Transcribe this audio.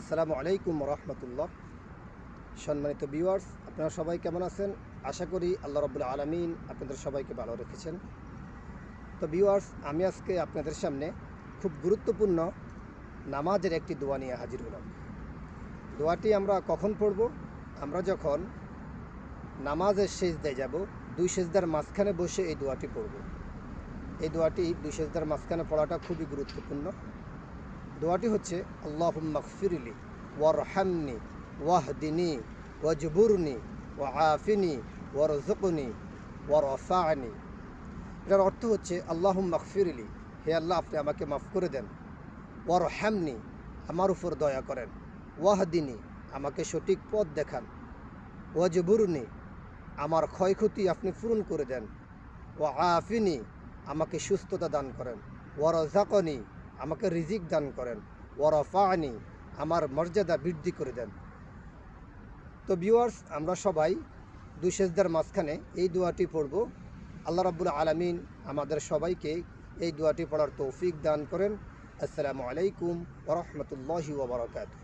আসসালামু আলাইকুম রহমতুল্লাহ সম্মানিত ভিউয়ার্স আপনারা সবাই কেমন আছেন? আশা করি আল্লাহ রবুল্লা আলমিন আপনাদের সবাইকে ভালো রেখেছেন। তো ভিউয়ার্স আমি আজকে আপনাদের সামনে খুব গুরুত্বপূর্ণ নামাজের একটি দোয়া নিয়ে হাজির হলাম। দোয়াটি আমরা কখন পড়ব? আমরা যখন নামাজের শেষ দিয়ে যাব, দুই সেজদার মাঝখানে বসে এই দোয়াটি পড়ব। এই দোয়াটি দুই সেজদার মাঝখানে পড়াটা খুবই গুরুত্বপূর্ণ। দোয়াটি হচ্ছে আল্লাহ মকফিরলি ওয়ারহামনি ওয়াহদিনী ওয়াজবুরনি ও আফিনি ওয়ারজুকনি ওয়ারফানি এটার অর্থ হচ্ছে আল্লাহ মকফিরলি হে আল্লাহ, আপনি আমাকে মাফ করে দেন। ওয়ারহামনি, আমার উপর দয়া করেন। ওয়াহদিনী, আমাকে সঠিক পথ দেখান। ওয়াজবুরনি, আমার ক্ষয়ক্ষতি আপনি পূরণ করে দেন। ও আফিনি আমাকে সুস্থতা দান করেন। ওয়ারজাকনি আমাকে রিজিক দান করেন। ওয়ারফানি আমার মর্যাদা বৃদ্ধি করে দেন। তো ভিউয়ার্স আমরা সবাই দুই মাঝখানে এই দোয়াটি পড়ব। আল্লাহ রাবুল আলমিন আমাদের সবাইকে এই দোয়াটি পড়ার তৌফিক দান করেন। আসসালামু আলাইকুম ওরহমতুল্লাহি ওবরাকাতু